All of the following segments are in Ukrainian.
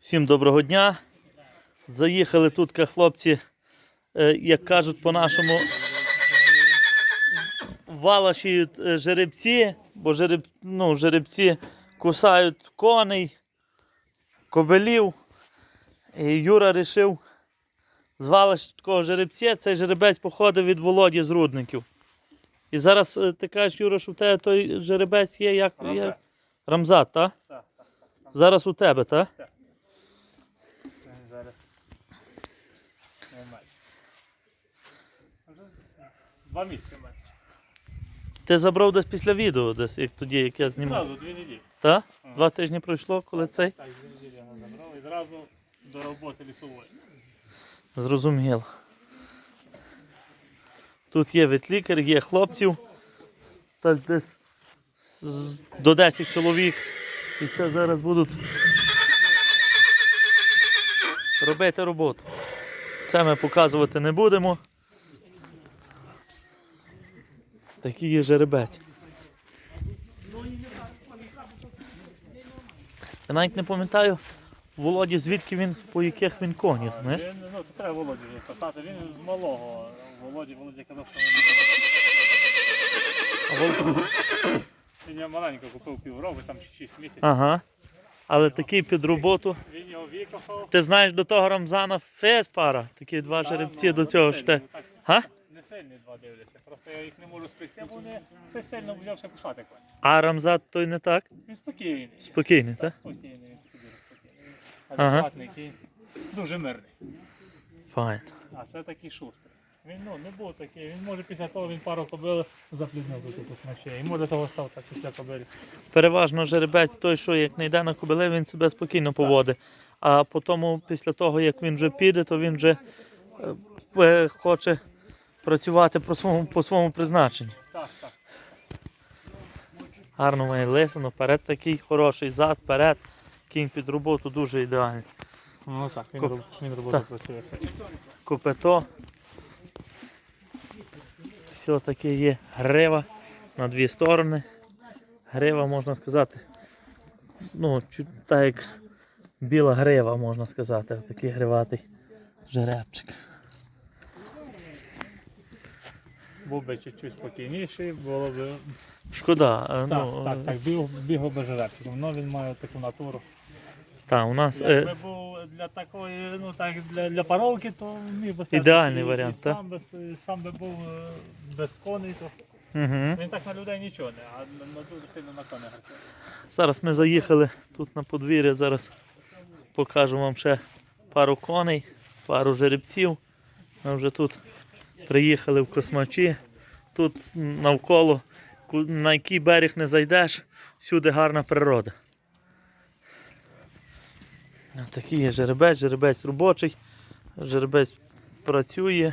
Всім доброго дня. Заїхали тут хлопці, е, як кажуть по-нашому, валашують е, жеребці, бо жереб, ну, жеребці кусають коней, кобелів. І Юра вирішив звалиш такого жеребця, цей жеребець походив від Володі з Рудників. І зараз е, ти кажеш, Юра, що в тебе той жеребець є як Рамзат. Рамзат, так? Так, так. Зараз у тебе, так? Зараз. Нормально. Два місяці менше. Ти забрав десь після відео, десь як тоді, як я знімав. Зразу дві неділі. Так? Два тижні пройшло, коли цей? Так, дві неділі я забрав і зразу до роботи лісової. Зрозуміло. Тут є ветлікар, є хлопців. Так десь з- до 10 чоловік. І це зараз будуть робити роботу. Це ми показувати не будемо. Такий є жеребець. Я навіть не пам'ятаю, Володі, звідки він, по яких він конях, знаєш? Він, ну, то треба Володі вже питати. Він з малого. Володі, Володя казав, що він... Він я маленько купив півроку, там 6 місяців. Ага. Але такий під роботу. Він його викопав. Ти знаєш до того Рамзана фес пара, такі два жеребці до цього ж те. Га? Не сильні два дивляться. Просто я їх не можу спекти, бо вони все сильно взявся кусати коні. А Рамзат той не так? Він спокійний. Спокійний, так? Спокійний, він дуже спокійний. Ага. Адекватний кінь. Дуже мирний. Файн. А це такий шустрий. Він ну, не був такий. Він може після того він пару кобил запліднив до тут ночей. Йому до того став так після кобилі. Переважно жеребець той, що як не йде на кобили, він себе спокійно поводить. А потім, після того, як він вже піде, то він вже е, е, хоче працювати по своєму, по своєму призначенню. Так, так. Гарно має лисину, перед такий хороший, зад, перед. Кінь під роботу дуже ідеальний. Ну так, він, Коп- він роботу працює. все. Копито. Все таке є грива на дві сторони. Грива, можна сказати. Ну, чуть так як біла грива, можна сказати. Такий гриватий жеребчик. Був би чуть-чуть спокійніший, було б. Шкода. е, Так, ну, так, так, біг, бігав би жеребчиком. Ну він має таку натуру. Та, у нас Якби е, був для такої, ну так, для, для паровки, то міг би Ідеальний і- варіант, так? сам, без, сам би був е, без коней, то угу. він так на людей нічого не, а на, на дуже сильно на коней грає. Зараз ми заїхали тут на подвір'я. Зараз покажу вам ще пару коней, пару жеребців. Ми вже тут приїхали в космачі. Тут навколо, ку- на який берег не зайдеш, всюди гарна природа. Такий є жеребець, жеребець робочий, жеребець працює.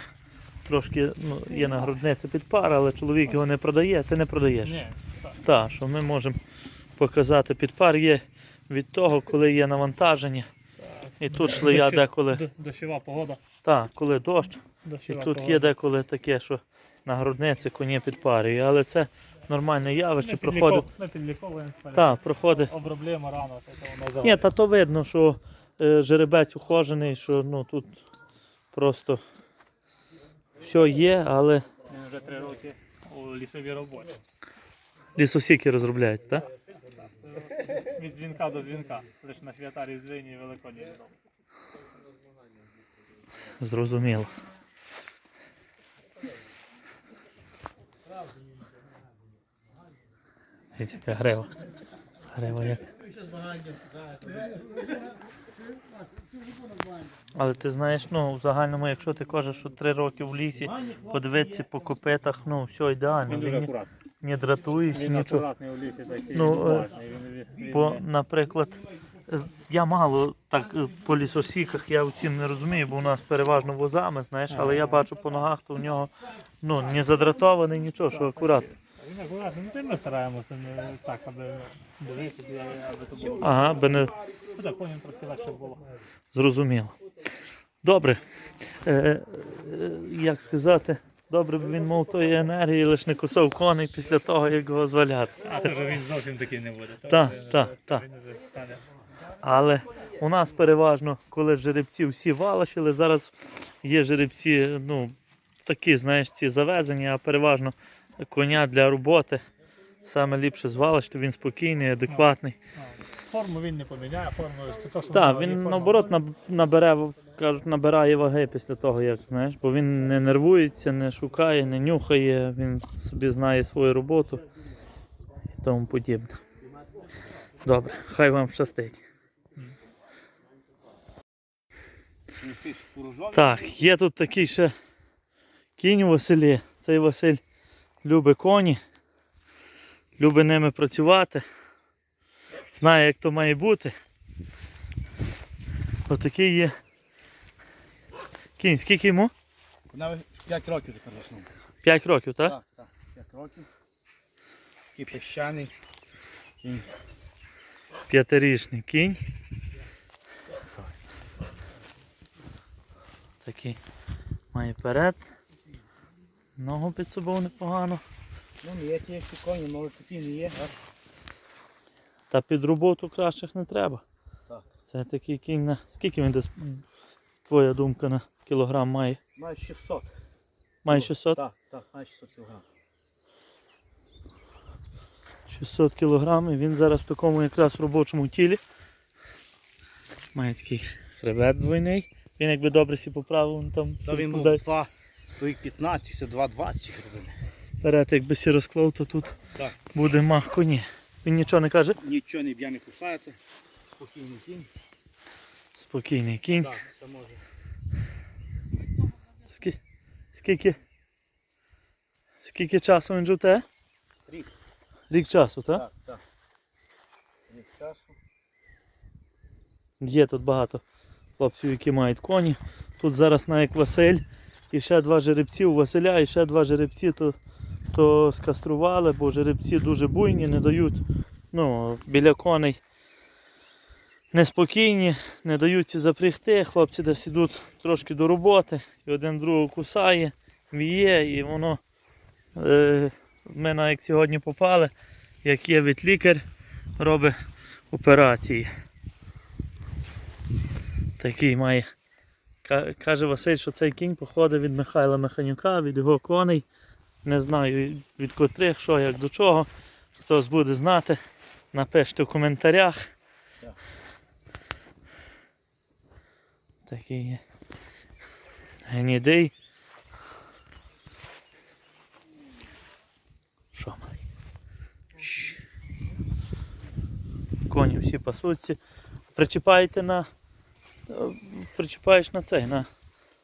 Трошки ну, є на грудниці під пар, але чоловік його не продає, ти не продаєш. Ні, так. Що ми можемо показати підпар є від того, коли є навантаження. І тут шлея Дощі- деколи. Дощова погода. Так, коли дощ. І тут погода. є деколи таке, що на грудниці коні підпарює. Але це нормальне явище, проходить. Ми підліковуємо. Так, проходить. Оброблюємо рано, то воно Ні, та то видно, що е, жеребець ухожений, що ну тут просто все є, але Він вже три роки у лісовій роботі. лісосіки розробляють, так? Від дзвінка до дзвінка. Лише на свята Різдвині і Великодні. Зрозуміло. Дивіться, яка грева. Грева як. Але ти знаєш, ну, в загальному, якщо ти кажеш, що три роки в лісі, подивитися по копитах, ну, все ідеально. Він дуже Він акуратний. не дратуєшся, Він нічого. акуратний у лісі такий, Ну, е, уважний. Він, він, Бо, наприклад, е, я мало так е, по лісосіках я цим не розумію, бо у нас переважно возами, знаєш, але я бачу по ногах, то в нього ну, не задратований нічого, що акуратно. Ну, то ми стараємося не так, аби дивитися, аби то було. Ага, би не Ну, так, трохи легше було. зрозуміло. Добре. Е, е, як сказати, добре б він мав тої енергії, лише не кусав коней після того, як його зваляти. А то вже він зовсім такий не буде. То Так, вже- так, це так. Він вже стане Але у нас переважно, коли жеребці всі валашили, зараз є жеребці, ну, такі, знаєш, ці завезені, а переважно коня для роботи. Саме ліпше звалиш, він спокійний, адекватний. Форму він не поміняє, форму це то, що Так, він наоборот набере, кажуть, набирає ваги після того, як знаєш, бо він не нервується, не шукає, не нюхає, він собі знає свою роботу і тому подібне. Добре, хай вам щастить. Так, є тут такий ще кінь у Василі. Цей Василь любить коні, любить ними працювати, знає, як то має бути. Отакий є кінь. Скільки йому? Навіть 5 років тепер в основному. 5 років, так? Так, так, 5 років. Такий піщаний. Кінь. П'ятирічний кінь. Такий має перед. Ногу під собою непогано. Ну, є ті, як коні, але такі не є. а? Та під роботу кращих не треба. Так. Це такий кінь на. Скільки він десь, твоя думка, на кілограм має? Має 600. Має 600? Так, так, має 600 кг. 600 кг і він зараз в такому якраз робочому тілі. Має такий хребет двойний. Він якби добре сі поправив, він там Та він був розкладає. 2, той 15, це 2,20 робили. Вперед, якби сі розклав, то тут Так. буде мах коні. Він нічого не каже. Нічого не б'є, не кусається. Спокійний кінь. Спокійний кінь. Так, це може. Скільки, скільки, скільки часу він жовте? Рік. Рік часу, так? Так, так. Рік часу. Є тут багато хлопців, які мають коні. Тут зараз на як Василь і ще два жеребці у Василя, і ще два жеребці то, то скастрували, бо жеребці дуже буйні, не дають ну, біля коней неспокійні, не дають запрягти. Хлопці десь ідуть трошки до роботи, і один другого кусає, віє, і воно. Е, ми на як сьогодні попали, як є ветлікар, робить операції. Такий має. Ка- Каже Василь, що цей кінь походить від Михайла Механюка, від його коней. Не знаю від котрих, що, як до чого. Хтось буде знати, напишіть в коментарях. Такий є. Гнідий. Що малий? Щ. Коні всі пасуться. Причіпаєте на. Причіпаєш на цей, на,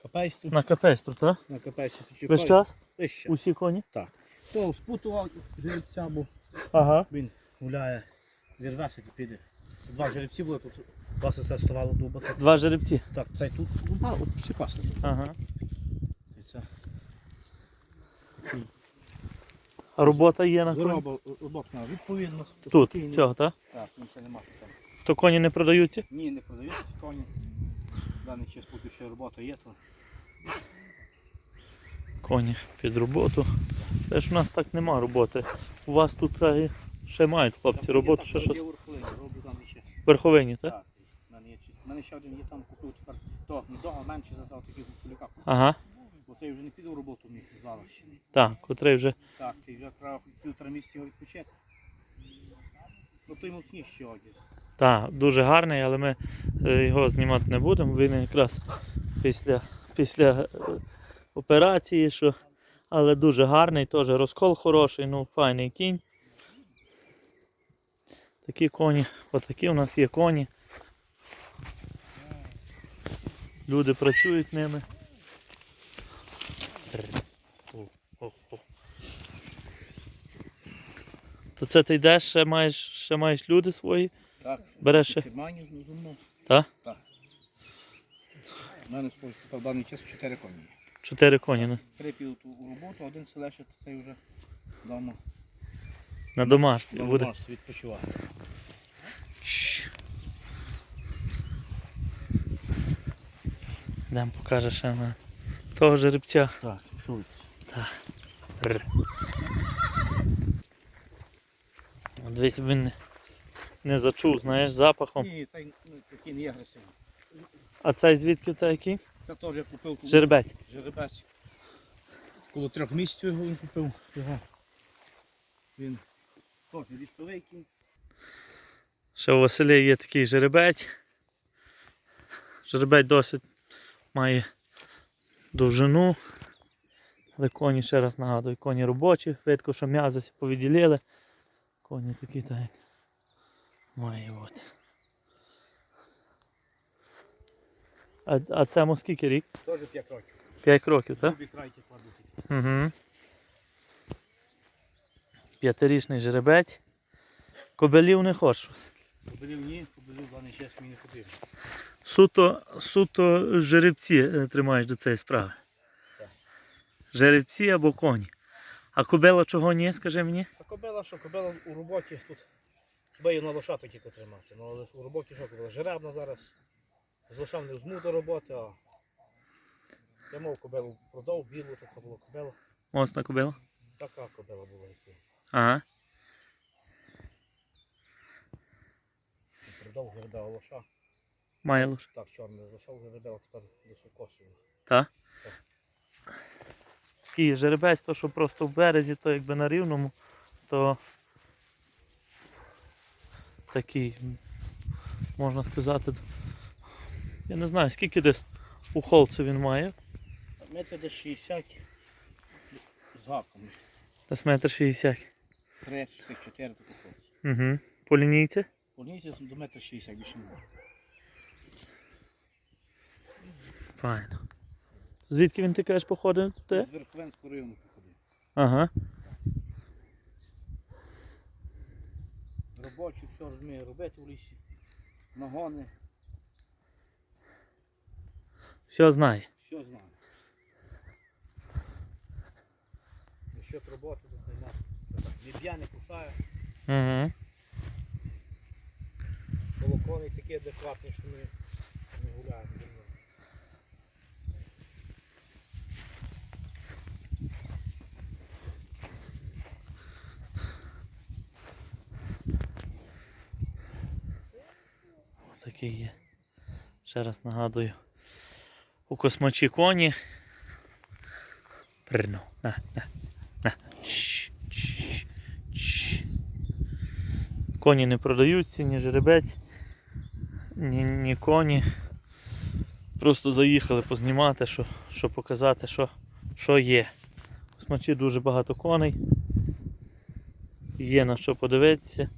Капець на капестру, так? на капеці Весь час? Весь час. Усі коні? Так. То спутував жеребця, бо Ага. він гуляє, зірвався і піде. Два жеребці були тут. Два все ставало дуба. Два жеребці. Так, цей тут дуба, от всі пасли. Ага. І це. А робота є на коні? Роба, робота відповідно. Тут, спокійний. цього, так? Так, нічого нема там. То коні не продаються? Ні, не продають коні. Даний час поки ще робота є, то Коні під роботу. Те ж у нас так нема роботи. У вас тут е, ще мають хлопці роботу, ще щось. Верховині, так? Так, в мене ще один є там купив тепер. То, не менше задав таких гуцулюка. Ага. Бо цей вже не піде в роботу мені здала ще. Так, котрий вже. Так, ти вже треба півтора місяці його відпочити. Ну той мощніший ще один. Так, дуже гарний, але ми е, його знімати не будемо. Він якраз після, після е, операції, що, але дуже гарний, теж розкол хороший, ну файний кінь. Такі коні, отакі у нас є коні. Люди працюють ними. То це ти йдеш, ще маєш, ще маєш люди свої? Так, Береш ще? Фірманів. Так? Так. У мене в даний час чотири коні. є. Чотири коні ну, Три підуть у роботу, один селеше, цей вже вдома. на домашній Вдома буде. може відпочивати. Йдемо покаже ще на того жеребця. Так. Р. От Дивись, він не, не зачув, знаєш, запахом. Ні, цей ну, такий не агресивний. А цей звідки та який? Це теж я купив тут Жеребець. жеребець. Коло трьох місяців його він купив. Його. Він теж лісовий кінь. Ще у Василя є такий жеребець. Жеребець досить має довжину. Але коні, ще раз нагадую, коні робочі, видко, що м'язи повідділили. Коні такі так як має бути. А, а цьому скільки рік? Теж 5 років. 5 років, так? Тобі крайки кладуть. Угу. П'ятирічний жеребець. Кобелів не хочеш. Побелів ні, побелів два нещасні мені не потрібно. Суто, суто жеребці е, тримаєш до цієї справи. Так. Жеребці або коні. А кобела чого ні, скажи мені? А кобила що, кобила у роботі тут. Хіба її на лошата тільки тримати. Ну але у роботі що кобила? Жеребна зараз. З лошам не візьму до роботи, а я мав кобилу продав, білу така була кобила. Моцна кобила. Така кобила була. яка. Ага. Продав жеребела лоша. Має лише. Так, чорний зайшов жеребела, тепер десь у косу. Так? Такий жеребець, то що просто в березі, то якби на рівному, то такий, можна сказати, я не знаю, скільки десь у холці він має. Метр десь 60 з гаком. Десь метр шістдесят. 3, 4 таку. Угу. По лінійці? Поліція до метр 60 більше не було. Файно. Звідки він ти кажеш походив? З Верховенського району походив. Ага. Робочий, все розуміє робити в лісі. Нагони, Все знає. все знає. Насчет роботи тут не знаю. Не кусає, Угу. колокони такі адекватні, що ми не гуляємо. Такий є. Ще раз нагадую. У космачі коні. Прину. На, на, на. Коні не продаються, ні жеребець, ні, ні коні. Просто заїхали познімати, що, що показати, що, що є. У космачі дуже багато коней. Є на що подивитися.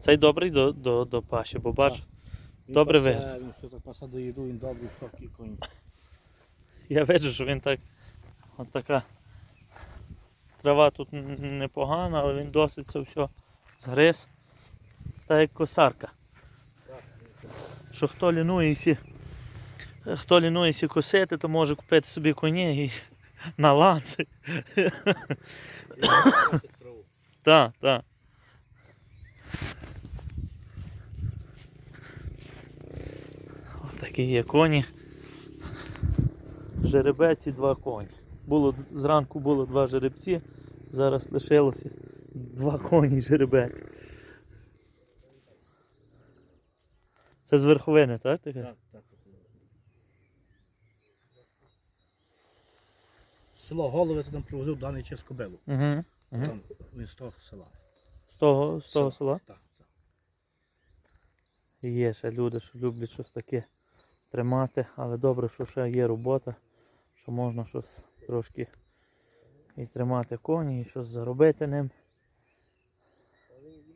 Цей добрий до, до, до паші, бо бач, Він Добре пасе, вигляд. Він все так паса до їду, він добрий, шовкий конь. я бачу, що він так. От така. Трава тут непогана, але він досить це все згриз. Та як косарка. Що хто лінується, хто лінується косити, то може купити собі коні і на ланці. Так, так. Такі є коні. Жеребець і два коні. Було, зранку було два жеребці, зараз лишилося два коні жеребець. Це з верховини, так? таке? Так, так. Село Голови там привозив даний час кобилу. Угу. Угу. Там він з того села. З того, з того села? Так, так. Є ще люди, що люблять щось таке тримати, але добре, що ще є робота, що можна щось трошки і тримати коні, і щось заробити ним.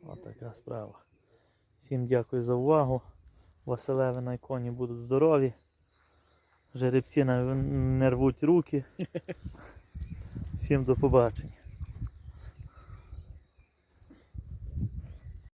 Ось така справа. Всім дякую за увагу. Василевина і коні будуть здорові. Жеребці не рвуть руки. Всім до побачення.